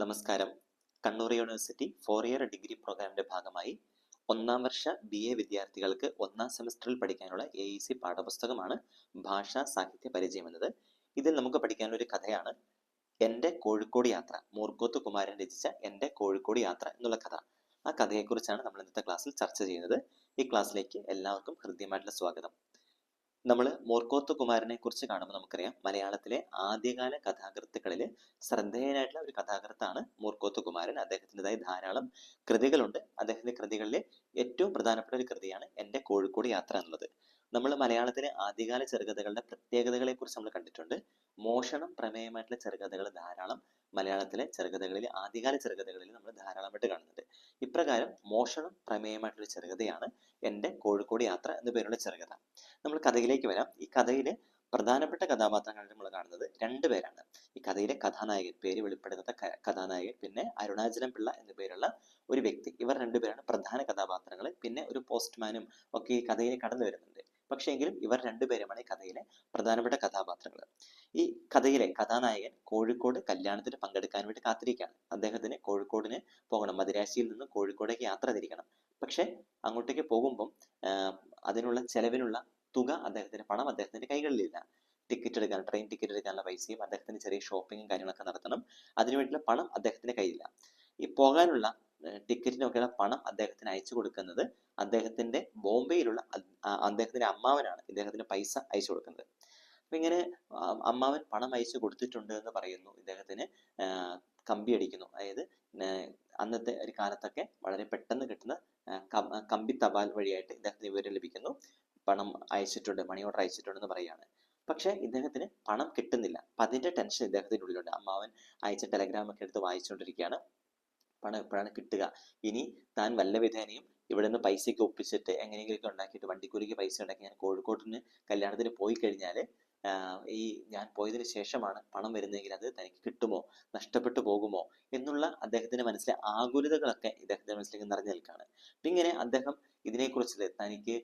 നമസ്കാരം. Kannur university four year degree പ്രോഗ്രാമിന്റെ ഭാഗമായി ഒന്നാം വർഷ ബി എ വിദ്യാർത്ഥികൾക്ക് ഒന്നാം സെമസ്റ്ററിൽ പഠിക്കാനുള്ള എ ഇ സി പാഠപുസ്തകമാണ് ഭാഷാ സാഹിത്യ പരിചയം എന്നത്. ഇതിൽ നമുക്ക് പഠിക്കാനുള്ള ഒരു കഥയാണ് എന്റെ കോഴിക്കോട് യാത്ര മൂർക്കോത്ത് കുമാരൻ രചിച്ച എന്റെ കോഴിക്കോട് യാത്ര എന്നുള്ള കഥ. ആ കഥയെക്കുറിച്ചാണ് നമ്മൾ ഇന്നത്തെ ക്ലാസ്സിൽ ചർച്ച ചെയ്യുന്നത്. ഈ ക്ലാസ്സിലേക്ക് എല്ലാവർക്കും ഹൃദ്യമായിട്ടുള്ള സ്വാഗതം. നമ്മൾ മോർക്കോത്ത് കുമാരനെ കുറിച്ച് കാണുമ്പോൾ നമുക്കറിയാം മലയാളത്തിലെ ആദ്യകാല കഥാകൃത്തുക്കളിൽ ശ്രദ്ധേയനായിട്ടുള്ള ഒരു കഥാകൃത്താണ് മൂർക്കോത്ത് കുമാരൻ. അദ്ദേഹത്തിന്റെതായ ധാരാളം കൃതികളുണ്ട്. അദ്ദേഹത്തിന്റെ കൃതികളിലെ ഏറ്റവും പ്രധാനപ്പെട്ട ഒരു കൃതിയാണ് എന്റെ കോഴിക്കോട് യാത്ര എന്നുള്ളത്. നമ്മൾ മലയാളത്തിലെ ആദ്യകാല ചെറുകഥകളുടെ പ്രത്യേകതകളെ കുറിച്ച് നമ്മൾ കണ്ടിട്ടുണ്ട്. മോഷണം പ്രമേയമായിട്ടുള്ള ചെറുകഥകൾ ധാരാളം മലയാളത്തിലെ ചെറുകഥകളിൽ ആദ്യകാല ചെറുകഥകളിൽ നമ്മൾ ധാരാളമായിട്ട് കാണുന്നുണ്ട്. ഇപ്രകാരം മോഷണം പ്രമേയമായിട്ടുള്ള ചെറുകഥയാണ് എന്റെ കോഴിക്കോട് യാത്ര എന്ന പേരുള്ള ചെറുകഥ. നമ്മൾ കഥയിലേക്ക് വരാം. ഈ കഥയിലെ പ്രധാനപ്പെട്ട കഥാപാത്രങ്ങൾ നമ്മൾ കാണുന്നത് രണ്ടുപേരാണ് ഈ കഥയിലെ കഥാനായകൻ പേര് വെളിപ്പെടുത്താത്ത കഥാനായകൻ പിന്നെ അരുണാചലം പിള്ള എന്ന പേരുള്ള ഒരു വ്യക്തി. ഇവർ രണ്ടുപേരാണ് പ്രധാന കഥാപാത്രങ്ങൾ പിന്നെ ഒരു പോസ്റ്റ്മാനും ഒക്കെ ഈ കഥയിൽ കടന്നു വരുന്നുണ്ട് പക്ഷേ എങ്കിലും ഇവർ രണ്ടുപേരുമാണ് ഈ കഥയിലെ പ്രധാനപ്പെട്ട കഥാപാത്രങ്ങൾ ഈ കഥയിലെ കഥാനായകൻ കോഴിക്കോട് കല്യാണത്തിന് പങ്കെടുക്കാൻ വേണ്ടി കാത്തിരിക്കുകയാണ്. അദ്ദേഹത്തിന് കോഴിക്കോടിന് പോകണം. മദിരാശിയിൽ നിന്ന് കോഴിക്കോടേക്ക് യാത്ര തിരിക്കണം. പക്ഷെ അങ്ങോട്ടേക്ക് പോകുമ്പം അതിനുള്ള ചെലവിനുള്ള തുക അദ്ദേഹത്തിന്റെ പണം അദ്ദേഹത്തിന്റെ കൈകളിലില്ല. ടിക്കറ്റ് എടുക്കാൻ ട്രെയിൻ ടിക്കറ്റ് എടുക്കാനുള്ള പൈസയും അദ്ദേഹത്തിന് ചെറിയ ഷോപ്പിങ്ങും കാര്യങ്ങളൊക്കെ നടത്തണം. അതിനുവേണ്ടിയുള്ള പണം അദ്ദേഹത്തിന്റെ കയ്യിലില്ല ഈ പോകാനുള്ള ടിക്കറ്റിനൊക്കെയുള്ള പണം അദ്ദേഹത്തിന് അയച്ചു കൊടുക്കുന്നത് അദ്ദേഹത്തിന്റെ ബോംബെയിലുള്ള അ- ആ അദ്ദേഹത്തിന്റെ അമ്മാവനാണ് ഇദ്ദേഹത്തിന് പൈസ അയച്ചു കൊടുക്കുന്നത്. അപ്പൊ ഇങ്ങനെ അമ്മാവൻ പണം അയച്ചു കൊടുത്തിട്ടുണ്ട് എന്ന് പറയുന്നു. ഇദ്ദേഹത്തിന് കമ്പി അടിക്കുന്നു. അതായത് അന്നത്തെ ഒരു കാലത്തൊക്കെ വളരെ പെട്ടെന്ന് കിട്ടുന്ന കമ്പി തപാൽ വഴിയായിട്ട് ഇദ്ദേഹത്തിന് വിവരം ലഭിക്കുന്നു. പണം അയച്ചിട്ടുണ്ട് മണി ഓർഡർ അയച്ചിട്ടുണ്ടെന്ന് പറയാണ് പക്ഷേ ഇദ്ദേഹത്തിന് പണം കിട്ടുന്നില്ല. അപ്പൊ അതിന്റെ ടെൻഷൻ ഇദ്ദേഹത്തിന്റെ ഉള്ളിലുണ്ട്. അമ്മാവൻ അയച്ച ടെലഗ്രാം ഒക്കെ എടുത്ത് വായിച്ചുകൊണ്ടിരിക്കുകയാണ്. പണം എപ്പോഴാണ് കിട്ടുക? ഇനി താൻ വല്ല വിധേനയും ഇവിടെ നിന്ന് പൈസയ്ക്ക് ഒപ്പിച്ചിട്ട് എങ്ങനെയെങ്കിലുമൊക്കെ ഉണ്ടാക്കിയിട്ട് വണ്ടിക്കൂലിക്ക് പൈസ ഉണ്ടാക്കി ഞാൻ കോഴിക്കോട്ടിന് കല്യാണത്തിന് പോയി കഴിഞ്ഞാൽ ഈ ഞാൻ പോയതിനു ശേഷമാണ് പണം വരുന്നതെങ്കിൽ അത് തനിക്ക് കിട്ടുമോ? നഷ്ടപ്പെട്ടു പോകുമോ? എന്നുള്ള അദ്ദേഹത്തിന്റെ മനസ്സിലെ ആകുലതകളൊക്കെ ഇദ്ദേഹത്തിന്റെ മനസ്സിലേക്ക് നിറഞ്ഞു നിൽക്കുകയാണ്. ഇങ്ങനെ അദ്ദേഹം ഇതിനെക്കുറിച്ച് തനിക്ക്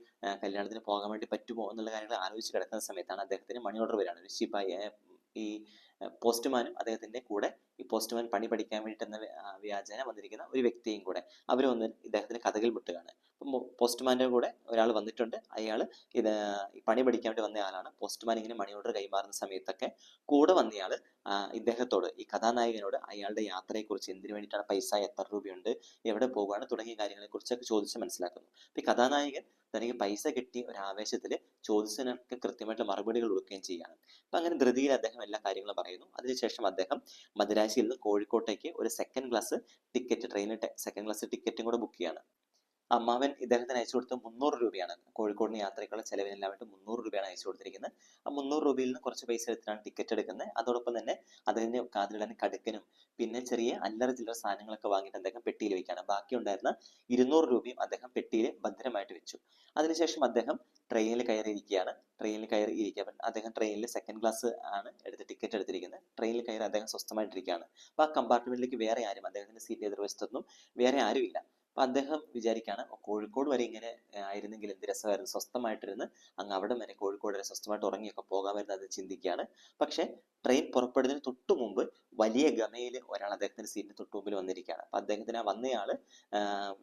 കല്യാണത്തിന് പോകാൻ വേണ്ടി പറ്റുമോ എന്നുള്ള കാര്യങ്ങൾ ആലോചിച്ച് കിടക്കുന്ന സമയത്താണ് അദ്ദേഹത്തിന് മണി ഓർഡർ വരികയാണ്. ഒരു ശിപായി ഈ പോസ്റ്റ്മാനും അദ്ദേഹത്തിന്റെ കൂടെ ഈ പോസ്റ്റ്മാൻ പണി പഠിക്കാൻ വേണ്ടി ആ, വ്യാജേന വന്നിരിക്കുന്ന ഒരു വ്യക്തിയും കൂടെ അവർ വന്ന് ഇദ്ദേഹത്തിന് കഥകൾ മുട്ടുകയാണ് അപ്പം പോസ്റ്റ്മാന്റെ കൂടെ ഒരാൾ വന്നിട്ടുണ്ട്. അയാൾ ഇത് പണി പഠിക്കാൻ വേണ്ടി വന്ന ആളാണ്. പോസ്റ്റ്മാൻ ഇങ്ങനെ മണി ഓർഡർ കൈമാറുന്ന സമയത്തൊക്കെ കൂടെ വന്നയാൾ ഇദ്ദേഹത്തോട് ഈ കഥാനായകനോട് അയാളുടെ യാത്രയെക്കുറിച്ച് എന്തിനു വേണ്ടിയിട്ടാണ് പൈസ എത്ര രൂപയുണ്ട് എവിടെ പോകുകയാണ് തുടങ്ങിയ കാര്യങ്ങളെ കുറിച്ചൊക്കെ ചോദിച്ച് മനസ്സിലാക്കുന്നു. അപ്പോൾ ഈ കഥാനായകൻ തനിക്ക് പൈസ കിട്ടി ഒരു ആവേശത്തിൽ ചോദിച്ചതിനൊക്കെ കൃത്യമായിട്ടുള്ള മറുപടികൾ കൊടുക്കുകയും ചെയ്യുകയാണ് അപ്പൊ അങ്ങനെ ധൃതിയിൽ അദ്ദേഹം എല്ലാ കാര്യങ്ങളും പറയുന്നു. അതിനുശേഷം അദ്ദേഹം മദുരാശിയിൽ നിന്ന് കോഴിക്കോട്ടേക്ക് ഒരു സെക്കൻഡ് ക്ലാസ് ടിക്കറ്റ് ട്രെയിനിട്ട് സെക്കൻഡ് ക്ലാസ് ടിക്കറ്റും കൂടെ ബുക്ക് ചെയ്യാണ് അമ്മാവൻ ഇദ്ദേഹത്തിന് അയച്ചു കൊടുത്ത മുന്നൂറ് രൂപയാണ്. കോഴിക്കോടിന് യാത്രയ്ക്കുള്ള ചെലവിനെല്ലാം വേണ്ടി മുന്നൂറ് രൂപയാണ് അയച്ചു കൊടുത്തിരിക്കുന്നത്. ആ മുന്നൂറ് രൂപയിൽ നിന്ന് കുറച്ച് പൈസ എടുത്തിട്ടാണ് ടിക്കറ്റ് എടുക്കുന്നത്. അതോടൊപ്പം തന്നെ അദ്ദേഹത്തിന്റെ കാതിലിടാൻ കടുക്കനും പിന്നെ ചെറിയ അല്ലറ ചില്ലറ സാധനങ്ങളൊക്കെ വാങ്ങിയിട്ട് അദ്ദേഹം പെട്ടിയിൽ വെക്കുകയാണ്. ബാക്കി ഉണ്ടായിരുന്ന ഇരുന്നൂറ് രൂപയും അദ്ദേഹം പെട്ടിയിൽ ഭദ്രമായിട്ട് വെച്ചു. അതിനുശേഷം അദ്ദേഹം ട്രെയിനിൽ കയറിയിരിക്കുകയാണ്. ട്രെയിനിൽ കയറി ഇരിക്കുക അദ്ദേഹം ട്രെയിനിൽ സെക്കൻഡ് ക്ലാസ് ആണ് എടുത്ത് ടിക്കറ്റ് എടുത്തിരിക്കുന്നത്. ട്രെയിനിൽ കയറി അദ്ദേഹം സ്വസ്ഥമായിട്ടിരിക്കുകയാണ്. അപ്പൊ ആ കമ്പാർട്ട്മെന്റിലേക്ക് വേറെ ആരും അദ്ദേഹത്തിന്റെ സീറ്റ് എതിർവശത്തൊന്നും വേറെ ആരുമില്ല. അപ്പൊ അദ്ദേഹം വിചാരിക്കുകയാണ് "ഓ, കോഴിക്കോട് വരെ ഇങ്ങനെ ആയിരുന്നെങ്കിൽ എന്ത് രസമായിരുന്നു? സ്വസ്ഥമായിട്ടിരുന്ന് അങ്ങ് അവിടെ വരെ കോഴിക്കോട് വരെ സ്വസ്ഥമായിട്ട് ഉറങ്ങിയൊക്കെ പോകാമായിരുന്നു അത് ചിന്തിക്കുകയാണ്. പക്ഷെ ട്രെയിൻ പുറപ്പെടുന്നതിന് തൊട്ടു മുമ്പ് വലിയ ഗമയിൽ ഒരാൾ അദ്ദേഹത്തിന്റെ സീറ്റിന് തൊട്ടു മുമ്പിൽ വന്നിരിക്കുകയാണ്. അപ്പൊ അദ്ദേഹത്തിന് ആ വന്നയാൾ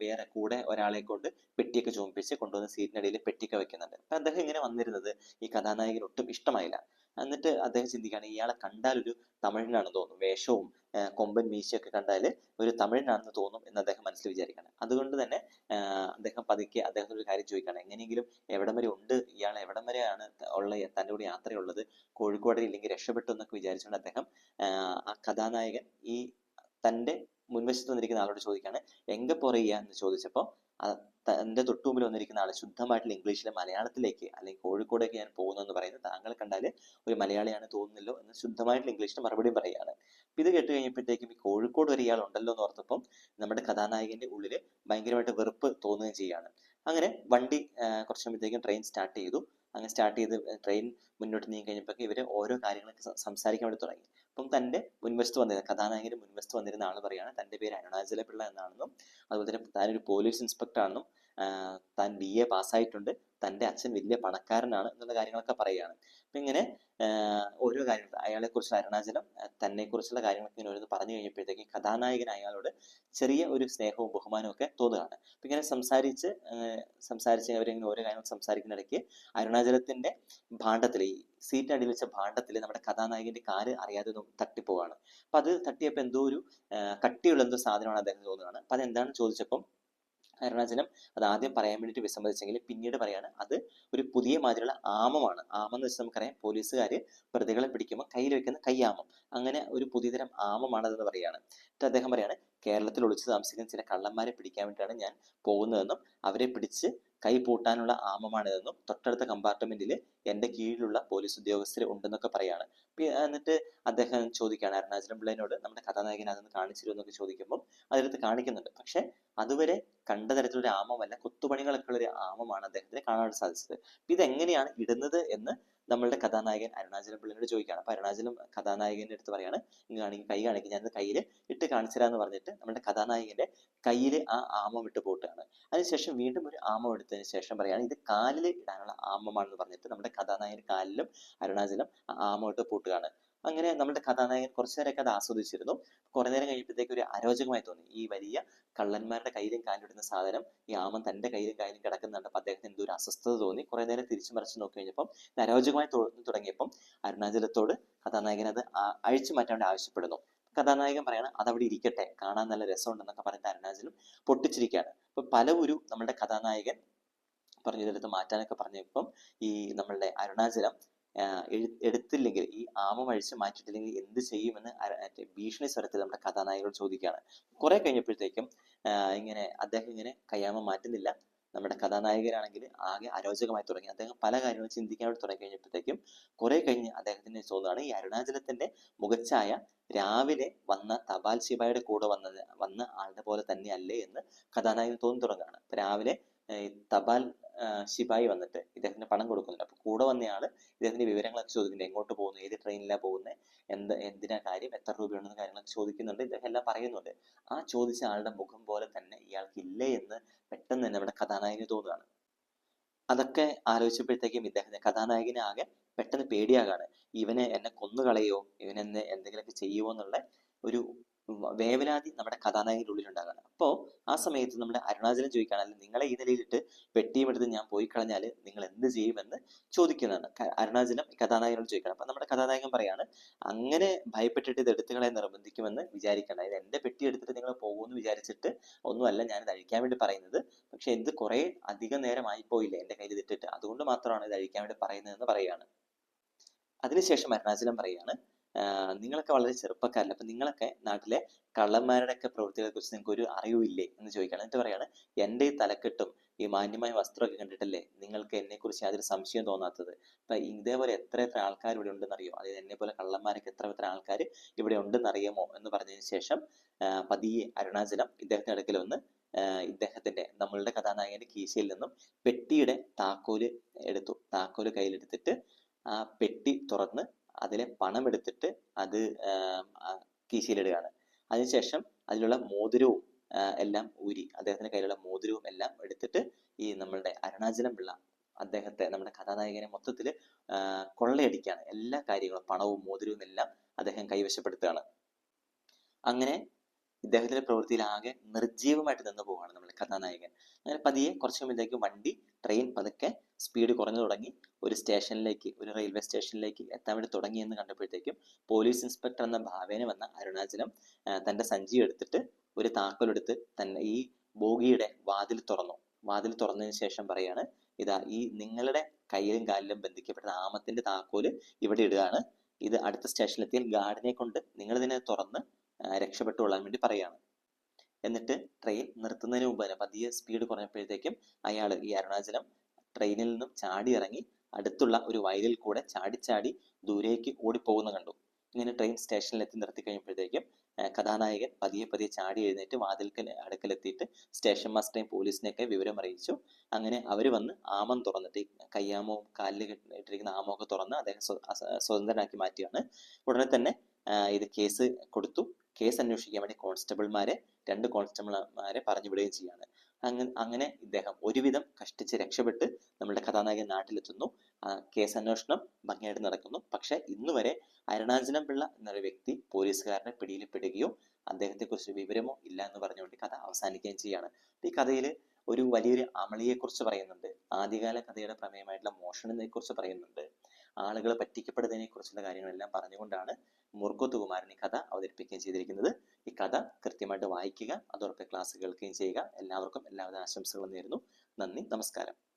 വേറെ കൂടെ ഒരാളെ കൊണ്ട് പെട്ടിയൊക്കെ ചുമപ്പിച്ച് കൊണ്ടുവന്ന് സീറ്റിനിടയിൽ പെട്ടിയൊക്കെ വെക്കുന്നുണ്ട്. അപ്പൊ അദ്ദേഹം ഇങ്ങനെ വന്നിരുന്നത് ഈ കഥാനായകന് ഒട്ടും ഇഷ്ടമായില്ല. എന്നിട്ട് അദ്ദേഹം ചിന്തിക്കുകയാണ് ഇയാളെ കണ്ടാൽ ഒരു തമിഴനാണെന്ന് തോന്നും. വേഷവും കൊമ്പൻ മീശയൊക്കെ കണ്ടാൽ ഒരു തമിഴനാണെന്ന് തോന്നും എന്ന് അദ്ദേഹം മനസ്സിൽ വിചാരിക്കുകയാണ്. അതുകൊണ്ട് തന്നെ അദ്ദേഹം പതുക്കെ അദ്ദേഹത്തോട് ഒരു കാര്യം ചോദിക്കുകയാണ്. എങ്ങനെയെങ്കിലും എവിടം വരെ ഉണ്ട്? ഇയാൾ എവിടം വരെയാണ് ഉള്ള തന്റെ കൂടെ യാത്രയുള്ളത്? കോഴിക്കോട് ഇല്ലെങ്കിൽ രക്ഷപ്പെട്ടു എന്നൊക്കെ വിചാരിച്ചുകൊണ്ട് അദ്ദേഹം ആ കഥാനായകൻ ഈ തന്റെ മുൻവശത്ത് വന്നിരിക്കുന്ന ആളോട് ചോദിക്കുകയാണ് എങ്ക പോറയ്യ എന്ന് ചോദിച്ചപ്പോൾ തന്റെ തൊട്ടു മുമ്പിൽ വന്നിരിക്കുന്ന ആൾ ശുദ്ധമായിട്ടുള്ള ഇംഗ്ലീഷിലെ മലയാളത്തിലേക്ക് അല്ലെങ്കിൽ കോഴിക്കോടേക്ക് ഞാൻ പോകുന്നു എന്ന് പറയുന്നത് താങ്കൾ കണ്ടാൽ ഒരു മലയാളിയാണ് തോന്നുന്നല്ലോ എന്ന് ശുദ്ധമായിട്ടുള്ള ഇംഗ്ലീഷിൽ മറുപടിയും പറയുകയാണ്. ഇത് കേട്ട് കഴിഞ്ഞപ്പോഴത്തേക്കും ഈ കോഴിക്കോട് ഒരു ഇയാൾ ഉണ്ടല്ലോ എന്ന് ഓർത്തപ്പം നമ്മുടെ കഥാനായകന്റെ ഉള്ളിൽ ഭയങ്കരമായിട്ട് വെറുപ്പ് തോന്നുകയും ചെയ്യുകയാണ്. അങ്ങനെ വണ്ടി കുറച്ചു കഴിയുമ്പോഴത്തേക്കും ട്രെയിൻ സ്റ്റാർട്ട് ചെയ്തു. അങ്ങനെ സ്റ്റാർട്ട് ചെയ്ത് ട്രെയിൻ മുന്നോട്ട് നീങ്ങി കഴിഞ്ഞപ്പോൾ ഇവർ ഓരോ കാര്യങ്ങളൊക്കെ സംസാരിക്കാൻ വേണ്ടി തുടങ്ങി. അപ്പം തന്റെ മുൻവശത്ത് വന്നിരുന്ന കഥാനായകന് മുൻവശത്ത് വന്നിരുന്ന ആൾ പറയാണ് തന്റെ പേര് അരുണാചല പിള്ള എന്നാണെന്നും അതുപോലെ തന്നെ താനൊരു പോലീസ് ഇൻസ്പെക്ടർ ആണെന്നും താൻ ബി എ പാസ്സായിട്ടുണ്ട് തന്റെ അച്ഛൻ വലിയ പണക്കാരനാണ് എന്നുള്ള കാര്യങ്ങളൊക്കെ പറയുകയാണ്. അപ്പം ഇങ്ങനെ ഓരോ കാര്യങ്ങൾ അയാളെക്കുറിച്ചുള്ള അരുണാചലം തന്നെക്കുറിച്ചുള്ള കാര്യങ്ങളൊക്കെ ഇങ്ങനെ ഓരോന്ന് പറഞ്ഞു കഴിഞ്ഞപ്പോഴത്തേക്കും കഥാനായകൻ അയാളോട് ചെറിയ ഒരു സ്നേഹവും ബഹുമാനവും ഒക്കെ തോന്നുകയാണ്. അപ്പം ഇങ്ങനെ സംസാരിച്ച് സംസാരിച്ച് അവരിങ്ങനെ ഓരോ കാര്യങ്ങൾ സംസാരിക്കുന്നിടയ്ക്ക് അരുണാചലത്തിന്റെ ഭാണ്ഡത്തിൽ ഈ സീറ്റ് അടിയിൽ വെച്ച ഭാണ്ഡത്തിൽ നമ്മുടെ കഥാനായകന്റെ കാൽ അറിയാതെ തട്ടിപ്പോവാണ്. അപ്പൊ അത് തട്ടിയപ്പോൾ എന്തോ ഒരു കട്ടിയുള്ള എന്തോ സാധനമാണ് അദ്ദേഹം തോന്നുകയാണ് അപ്പൊ അതെന്താണെന്ന് ചോദിച്ചപ്പം അരുണാചലം. അത് ആദ്യം പറയാൻ വേണ്ടിയിട്ട് വിസമ്മതിച്ചെങ്കിൽ പിന്നീട് പറയാണ് അത് ഒരു പുതിയ മാതിരിയുള്ള ആമമാണ്. ആമം എന്ന് വെച്ചാൽ നമുക്കറിയാം പോലീസുകാർ പ്രതികളെ പിടിക്കുമ്പോൾ കയ്യിൽ വെക്കുന്ന കയ്യാമം അങ്ങനെ ഒരു പുതിയതരം ആമമാണ് അതെന്ന് പറയാണ് എന്നിട്ട് അദ്ദേഹം പറയാണ് കേരളത്തിൽ ഒളിച്ചു താമസിക്കുന്ന ചില കള്ളന്മാരെ പിടിക്കാൻ വേണ്ടിയിട്ടാണ് ഞാൻ പോകുന്നതെന്നും അവരെ പിടിച്ച് കൈ പൂട്ടാനുള്ള ആമമാണിതെന്നും തൊട്ടടുത്ത കമ്പാർട്ട്മെന്റിൽ എന്റെ കീഴിലുള്ള പോലീസ് ഉദ്യോഗസ്ഥർ ഉണ്ടെന്നൊക്കെ പറയാണ്. എന്നിട്ട് അദ്ദേഹം ചോദിക്കുകയാണ് അരുണാചലം പിള്ളേനോട് നമ്മുടെ കഥാനായകൻ അതൊന്ന് കാണിച്ചിരുന്നൊക്കെ ചോദിക്കുമ്പോൾ അതിനകത്ത് കാണിക്കുന്നുണ്ട്. പക്ഷെ അതുവരെ കണ്ട തരത്തിലുള്ള ആമമല്ല കൊത്തുപണികളൊക്കെ ഉള്ള ഒരു ആമമാണ് അദ്ദേഹത്തിന് കാണാൻ സാധിച്ചത്. ഇതെങ്ങനെയാണ് ഇടുന്നത് എന്ന് നമ്മളുടെ കഥാനായകൻ അരുണാചലം പിള്ളിനോട് ചോദിക്കുകയാണ്. അപ്പൊ അരുണാചലം കഥാനായകന്റെ അടുത്ത് പറയാണ് കാണിക്കും കൈ കാണിക്കും ഞാൻ കയ്യിൽ ഇട്ട് കാണിച്ചരാന്ന് പറഞ്ഞിട്ട് നമ്മുടെ കഥാനായകന്റെ കയ്യിൽ ആ ആമം ഇട്ട് പോട്ടാണ് അതിനുശേഷം വീണ്ടും ഒരു ആമം എടുത്തതിന് ശേഷം പറയാണ് ഇത് കാലിൽ ഇടാനുള്ള ആമമാണെന്ന് പറഞ്ഞിട്ട് നമ്മുടെ കഥാനായകൻ കാലിലും അരുണാചലം ആ ആമം ഇട്ട് പൂട്ടുകയാണ് അങ്ങനെ നമ്മുടെ കഥാനായകൻ കുറച്ചു നേരമൊക്കെ അത് ആസ്വദിച്ചിരുന്നു. കുറെ നേരം കഴിയുമ്പോഴത്തേക്ക് ഒരു അരോചകമായി തോന്നി. ഈ വലിയ കള്ളന്മാരുടെ കയ്യിലും കാലിടുന്ന സാധനം ഈ ആമൻ തന്റെ കയ്യിലും കാലിലും കിടക്കുന്നുണ്ടപ്പോൾ അദ്ദേഹത്തിന് എന്തോ ഒരു അസ്വസ്ഥത തോന്നി. കുറെ നേരം തിരിച്ചു മറിച്ച് നോക്കി കഴിഞ്ഞപ്പം അരോചകമായി തുടങ്ങിയപ്പം അരുണാചലത്തോട് കഥാനായകൻ അത് അഴിച്ചു മാറ്റാൻ ആവശ്യപ്പെടുന്നു. കഥാനായകൻ പറയാണ് അതവിടെ ഇരിക്കട്ടെ. കാണാൻ നല്ല രസമുണ്ടെന്നൊക്കെ പറഞ്ഞിട്ട് അരുണാചലം പൊട്ടിച്ചിരിക്കുകയാണ്. അപ്പൊ പല ഒരു നമ്മുടെ കഥാനായകൻ പറഞ്ഞു ഇതെടുത്ത് മാറ്റാനൊക്കെ പറഞ്ഞപ്പം ഈ നമ്മളുടെ അരുണാചലം എടുത്തില്ലെങ്കിൽ ഈ ആമം അഴിച്ച് മാറ്റിയിട്ടില്ലെങ്കിൽ എന്ത് ചെയ്യുമെന്ന് ഭീഷണി സ്വരത്തിൽ നമ്മുടെ കഥാനായകനോട് ചോദിക്കുകയാണ്. കുറെ കഴിഞ്ഞപ്പോഴത്തേക്കും ഇങ്ങനെ അദ്ദേഹം ഇങ്ങനെ കയ്യാമം മാറ്റുന്നില്ല. നമ്മുടെ കഥാനായകനാണെങ്കിൽ ആകെ അരോചകമായി തുടങ്ങി. അദ്ദേഹം പല കാര്യങ്ങളും ചിന്തിക്കാൻ തുടങ്ങി കഴിഞ്ഞപ്പോഴത്തേക്കും കുറെ കഴിഞ്ഞ് അദ്ദേഹത്തിന് തോന്നുകയാണ് ഈ അരുണാചലത്തിന്റെ മുഖച്ഛായ രാവിലെ വന്ന തപാൽ ശിവായുടെ കൂടെ വന്നത് വന്ന ആളുടെ പോലെ തന്നെയല്ലേ എന്ന് കഥാനായകൻ തോന്നി തുടങ്ങുകയാണ്. രാവിലെ തപാൽ ശിപായി വന്നിട്ട് ഇദ്ദേഹത്തിന് പണം കൊടുക്കുന്നുണ്ട്. അപ്പൊ കൂടെ വന്നയാൾ ഇദ്ദേഹത്തിന്റെ വിവരങ്ങളൊക്കെ ചോദിക്കുന്നുണ്ട്. എങ്ങോട്ട് പോകുന്നു? ഏത് ട്രെയിനിലാണ് പോകുന്നത് എന്ത് എന്തിനാ കാര്യം? എത്ര രൂപയുണ്ടെന്ന് കാര്യങ്ങളൊക്കെ ചോദിക്കുന്നുണ്ട്. ഇദ്ദേഹം എല്ലാം പറയുന്നുണ്ട്. ആ ചോദിച്ച ആളുടെ മുഖം പോലെ തന്നെ ഇയാൾക്ക് ഇല്ലേ എന്ന് പെട്ടെന്ന് തന്നെ നമ്മുടെ കഥാനായകന് തോന്നുകയാണ്. അതൊക്കെ ആലോചിച്ചപ്പോഴത്തേക്കും ഇദ്ദേഹത്തിന് കഥാനായകന് ആകെ പെട്ടെന്ന് പേടിയാകാണ്. ഇവനെ എന്നെ കൊന്നുകളയോ? ഇവനെന്നെ എന്നെ എന്തെങ്കിലുമൊക്കെ ചെയ്യുമോ എന്നുള്ള ഒരു വേവലാതി നമ്മുടെ കഥാനായകന്റെ ഉള്ളിലുണ്ടാകാണ് അപ്പോൾ ആ സമയത്ത് നമ്മുടെ അരുണാചലം ചോദിക്കുകയാണെങ്കിൽ നിങ്ങളെ ഈ നിലയിലിട്ട് പെട്ടിയും എടുത്ത് ഞാൻ പോയി കളഞ്ഞാൽ നിങ്ങൾ എന്ത് ചെയ്യുമെന്ന് ചോദിക്കുന്നതാണ്. അരുണാചലം കഥാനായകനോട് ചോദിക്കണം അപ്പം നമ്മുടെ കഥാനായകൻ പറയാണ് അങ്ങനെ ഭയപ്പെട്ടിട്ട് ഇത് എടുത്തുകളെ നിർബന്ധിക്കുമെന്ന് വിചാരിക്കേണ്ട. ഇത് എന്റെ പെട്ടി എടുത്തിട്ട് നിങ്ങൾ പോകുമെന്ന് വിചാരിച്ചിട്ട് ഒന്നുമല്ല ഞാൻ ഇത് അഴിക്കാൻ വേണ്ടി പറയുന്നത്. പക്ഷേ ഇത് കുറേ അധികം നേരമായി പോയില്ലേ എന്റെ കയ്യിൽ ഇതിട്ടിട്ട്. അതുകൊണ്ട് മാത്രമാണ് ഇത് അഴിക്കാൻ വേണ്ടി പറയുന്നതെന്ന് പറയുകയാണ്. അതിനുശേഷം അരുണാചലം പറയാണ് ആഹ് നിങ്ങളൊക്കെ വളരെ ചെറുപ്പക്കാരല്ല. അപ്പൊ നിങ്ങളൊക്കെ നാട്ടിലെ കള്ളന്മാരുടെ ഒക്കെ പ്രവൃത്തികളെ കുറിച്ച് നിങ്ങൾക്ക് ഒരു അറിവില്ലേ എന്ന് ചോദിക്കുകയാണ്. എന്നിട്ട് പറയാണ് എന്റെ ഈ തലക്കെട്ടും ഈ മാന്യമായ വസ്ത്രമൊക്കെ കണ്ടിട്ടല്ലേ നിങ്ങൾക്ക് എന്നെ കുറിച്ച് യാതൊരു സംശയം തോന്നാത്തത്? അപ്പൊ ഇതേപോലെ എത്ര എത്ര ആൾക്കാർ ഇവിടെ ഉണ്ടെന്ന് അറിയോ അതായത് എന്നെ പോലെ കള്ളന്മാരൊക്കെ എത്ര എത്ര ആൾക്കാർ ഇവിടെ ഉണ്ടെന്ന് അറിയാമോ എന്ന് പറഞ്ഞതിന് ശേഷം പതിയെ അരുണാചലം ഇദ്ദേഹത്തിന്റെ അടുക്കൽ വന്ന് ഇദ്ദേഹത്തിന്റെ നമ്മളുടെ കഥാനായകന്റെ കീശയിൽ നിന്നും പെട്ടിയുടെ താക്കോൽ എടുത്തു. താക്കോൽ കയ്യിലെടുത്തിട്ട് ആ പെട്ടി തുറന്ന് അതിലെ പണം എടുത്തിട്ട് അത്. കീശയിലിടുകയാണ് അതിനുശേഷം അതിലുള്ള മോതിരവും എല്ലാം ഊരി അദ്ദേഹത്തിന്റെ കയ്യിലുള്ള മോതിരവും എല്ലാം എടുത്തിട്ട് ഈ നമ്മളുടെ അരുണാചലം പിള്ള അദ്ദേഹത്തെ നമ്മുടെ കഥാനായകനെ മൊത്തത്തിൽ കൊള്ളയടിക്കുകയാണ് എല്ലാ കാര്യങ്ങളും പണവും മോതിരവും എല്ലാം അദ്ദേഹം കൈവശപ്പെടുത്തുകയാണ് അങ്ങനെ ഇദ്ദേഹത്തിന്റെ പ്രവൃത്തിയിൽ ആകെ നിർജീവമായിട്ട് നിന്ന് പോവുകയാണ് നമ്മുടെ കഥാനായകൻ. അങ്ങനെ പതിയെ കുറച്ച് കഴിയുമ്പോഴത്തേക്കും വണ്ടി ട്രെയിൻ പതുക്കെ സ്പീഡ് കുറഞ്ഞു തുടങ്ങി ഒരു സ്റ്റേഷനിലേക്ക് ഒരു റെയിൽവേ സ്റ്റേഷനിലേക്ക് എത്താൻ വേണ്ടി തുടങ്ങിയെന്ന് കണ്ടപ്പോഴത്തേക്കും പോലീസ് ഇൻസ്പെക്ടർ എന്ന ഭാവേന വന്ന അരുണാചലം തന്റെ സഞ്ചി എടുത്തിട്ട് ഒരു താക്കോലെടുത്ത് തന്നെ ഈ ബോഗിയുടെ വാതിൽ തുറന്നു. വാതിൽ തുറന്നതിന് ശേഷം പറയാണ് ഇതാ ഈ നിങ്ങളുടെ കയ്യിലും കാലിലും ബന്ധിക്കപ്പെട്ട ആമത്തിന്റെ താക്കോൽ ഇവിടെ ഇടുകയാണ്. ഇത് അടുത്ത സ്റ്റേഷനിലെത്തിയാൽ ഗാർഡിനെ കൊണ്ട് നിങ്ങൾ ഇതിനെ തുറന്ന് രക്ഷപ്പെട്ടുകൊള്ളാൻ വേണ്ടി പറയുകയാണ്. എന്നിട്ട് ട്രെയിൻ നിർത്തുന്നതിന് മുമ്പ് തന്നെ പതിയെ സ്പീഡ് കുറഞ്ഞപ്പോഴത്തേക്കും അയാൾ ഈ അരുണാചലം ട്രെയിനിൽ നിന്നും ചാടി ഇറങ്ങി അടുത്തുള്ള ഒരു വയലിൽ കൂടെ ചാടി ചാടി ദൂരേക്ക് ഓടിപ്പോകുന്ന കണ്ടു. ഇങ്ങനെ ട്രെയിൻ സ്റ്റേഷനിലെത്തി നിർത്തി കഴിയുമ്പോഴത്തേക്കും കഥാനായകൻ പതിയെ പതിയെ ചാടി എഴുന്നേറ്റ് വാതിൽക്കൽ അടുക്കലെത്തിയിട്ട് സ്റ്റേഷൻ മാസ്റ്ററേയും പോലീസിനെയൊക്കെ വിവരം അറിയിച്ചു. അങ്ങനെ അവർ വന്ന് ആമം തുറന്നിട്ട് ഈ കയ്യാമവും കാലിൽ ഇട്ടിരിക്കുന്ന ആമോ ഒക്കെ തുറന്ന് അദ്ദേഹം സ്വതന്ത്രനാക്കി മാറ്റുകയാണ് ഉടനെ തന്നെ ഇത് കേസ് കൊടുത്തു. കേസ് അന്വേഷിക്കാൻ വേണ്ടി കോൺസ്റ്റബിൾമാരെ രണ്ട് കോൺസ്റ്റബിൾമാരെ പറഞ്ഞു വിടുകയും ചെയ്യാണ്. അങ്ങനെ അങ്ങനെ ഇദ്ദേഹം ഒരുവിധം കഷ്ടിച്ച് രക്ഷപ്പെട്ട് നമ്മുടെ കഥാനായകൻ നാട്ടിലെത്തുന്നു. കേസ് അന്വേഷണം ഭംഗിയായിട്ട് നടക്കുന്നു. പക്ഷെ ഇന്ന് വരെ അരുണാചലം പിള്ള എന്നൊരു വ്യക്തി പോലീസുകാരനെ പിടിയിൽപ്പെടുകയോ അദ്ദേഹത്തെക്കുറിച്ച് വിവരമോ ഇല്ല എന്ന് പറഞ്ഞുകൊണ്ട് കഥ അവസാനിക്കുകയും ചെയ്യാണ്. ഈ കഥയിൽ ഒരു വലിയൊരു അമളിയെക്കുറിച്ച് പറയുന്നുണ്ട്. ആദ്യകാല കഥയുടെ പ്രമേയമായിട്ടുള്ള മോഷണത്തെ കുറിച്ച് പറയുന്നുണ്ട്. ആളുകൾ പറ്റിക്കപ്പെടുന്നതിനെ കുറിച്ചുള്ള കാര്യങ്ങളെല്ലാം പറഞ്ഞുകൊണ്ടാണ് മുർഗോത്ത് കുമാരൻ ഈ കഥ അവതരിപ്പിക്കുകയും ചെയ്തിരിക്കുന്നത്. ഈ കഥ കൃത്യമായിട്ട് വായിക്കുക അതോടൊപ്പം ക്ലാസ് കേൾക്കുകയും ചെയ്യുക. എല്ലാവർക്കും എല്ലാവിധ ആശംസകളും നേരുന്നു. നന്ദി നമസ്കാരം.